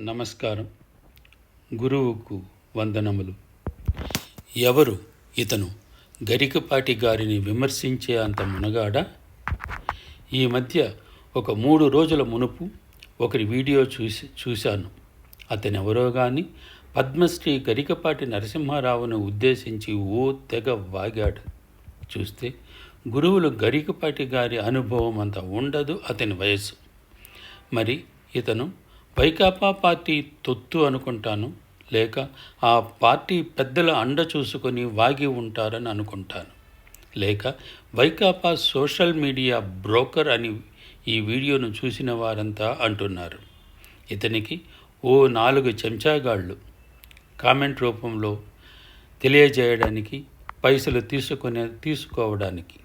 నమస్కారం. గురువుకు వందనములు. ఎవరు ఇతను గరికపాటి గారిని విమర్శించే అంత మునగాడా? ఈ మధ్య ఒక మూడు రోజుల మునుపు ఒకరి వీడియో చూసి చూశాను. అతనెవరో కానీ పద్మశ్రీ గరికపాటి నరసింహారావును ఉద్దేశించి ఓ తెగ వాగాడు. చూస్తే గురువులు గరికపాటి గారి అనుభవం అంత ఉండదు అతని వయస్సు. మరి ఇతను వైకాపా పార్టీ తొత్తు అనుకుంటాను లేక ఆ పార్టీ పెద్దల అండ చూసుకొని వాగి ఉంటారని అనుకుంటాను. లేక వైకాపా సోషల్ మీడియా బ్రోకర్ అని ఈ వీడియోను చూసిన వారంతా అంటున్నారు. ఇతనికి ఓ నాలుగు చెంచాగాళ్ళు. కామెంట్ రూపంలో తెలియజేయడానికి పైసలు తీసుకునే తీసుకోవడానికి.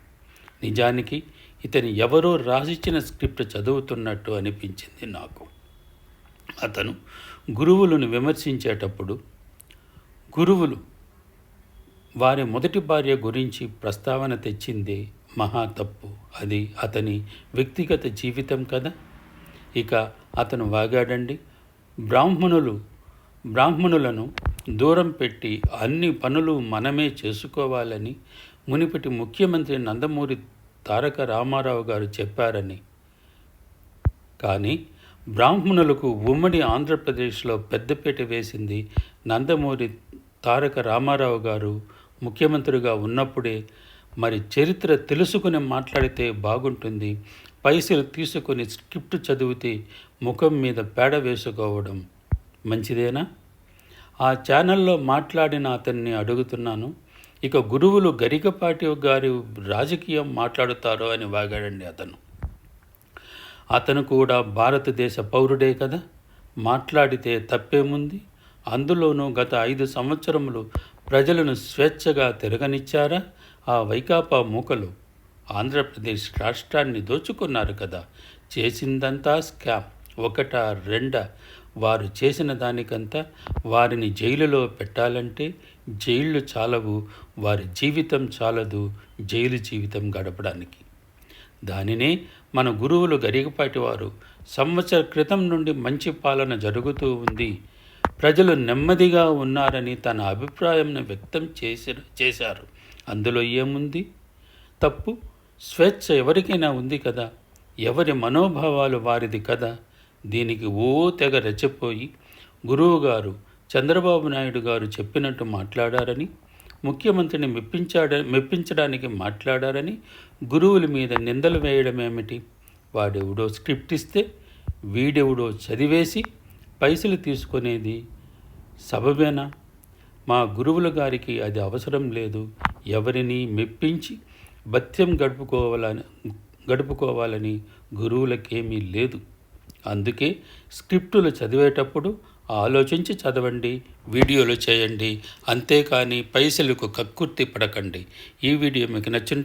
నిజానికి ఇతను ఎవరో రాసిచ్చిన స్క్రిప్ట్ చదువుతున్నట్టు అనిపించింది నాకు. అతను గురువులను విమర్శించేటప్పుడు గురువులు వారి మొదటి భార్య గురించి ప్రస్తావన తెచ్చింది మహా తప్పు. అది అతని వ్యక్తిగత జీవితం కదా. ఇక అతను వాగాడండి. బ్రాహ్మణులు బ్రాహ్మణులను దూరం పెట్టి అన్ని పనులు మనమే చేసుకోవాలని మునిపటి ముఖ్యమంత్రి నందమూరి తారక రామారావు గారు చెప్పారని. కానీ బ్రాహ్మణులకు ఉమ్మడి ఆంధ్రప్రదేశ్లో పెద్దపీట వేసింది నందమూరి తారక రామారావు గారు. ముఖ్యమంత్రిగా ఉన్నప్పుడే మరి చరిత్ర తెలుసుకుని మాట్లాడితే బాగుంటుంది. పైసలు తీసుకొని స్క్రిప్ట్ చదివితే ముఖం మీద పేడ వేసుకోవడం మంచిదేనా? ఆ ఛానల్లో మాట్లాడిన అతన్ని అడుగుతున్నాను. ఇక గురువులు గరికపాటి గారి రాజకీయం మాట్లాడుతారో అని వాగాడండి అతను. అతను కూడా భారతదేశ పౌరుడే కదా? మాట్లాడితే తప్పేముంది అందులోనూ గత ఐదు సంవత్సరములు ప్రజలను స్వేచ్ఛగా తిరగనిచ్చారా? ఆ వైకాపా మూకలు ఆంధ్రప్రదేశ్ రాష్ట్రాన్ని దోచుకున్నారు కదా? చేసిందంతా స్కామ్. ఒకట రెండ? వారు చేసిన దానికంతా వారిని జైలులో పెట్టాలంటే జైళ్ళు చాలవు వారి జీవితం చాలదు జైలు జీవితం గడపడానికి. దానినే మన గురువులు గరికపాటి వారు సంవత్సర క్రితం నుండి మంచి పాలన జరుగుతూ ఉంది. ప్రజలు నెమ్మదిగా ఉన్నారని తన అభిప్రాయంను వ్యక్తం చేసి చేశారు. అందులో ఏముంది? తప్పు? స్వేచ్ఛ ఎవరికైనా ఉంది కదా? ఎవరి మనోభావాలు వారిది కదా? దీనికి ఓ తెగ రెచ్చిపోయి గురువుగారు చంద్రబాబు నాయుడు గారు చెప్పినట్టు మాట్లాడారని? ముఖ్యమంత్రిని మెప్పించాడ మెప్పించడానికి మాట్లాడారని గురువుల మీద నిందలు వేయడం ఏమిటి? వాడెవడో స్క్రిప్ట్ ఇస్తే వీడెవడో చదివేసి పైసలు తీసుకునేది సబబేనా? మా గురువుల గారికి అది అవసరం లేదు. ఎవరిని మెప్పించి భత్యం గడుపుకోవాలని గడుపుకోవాలని గురువులకేమీ లేదు. అందుకే స్క్రిప్టులు చదివేటప్పుడు ఆలోచించి చదవండి వీడియోలు చేయండి అంతేకాని పైసలకు కక్కుర్తి పడకండి. ఈ వీడియో మీకు నచ్చిన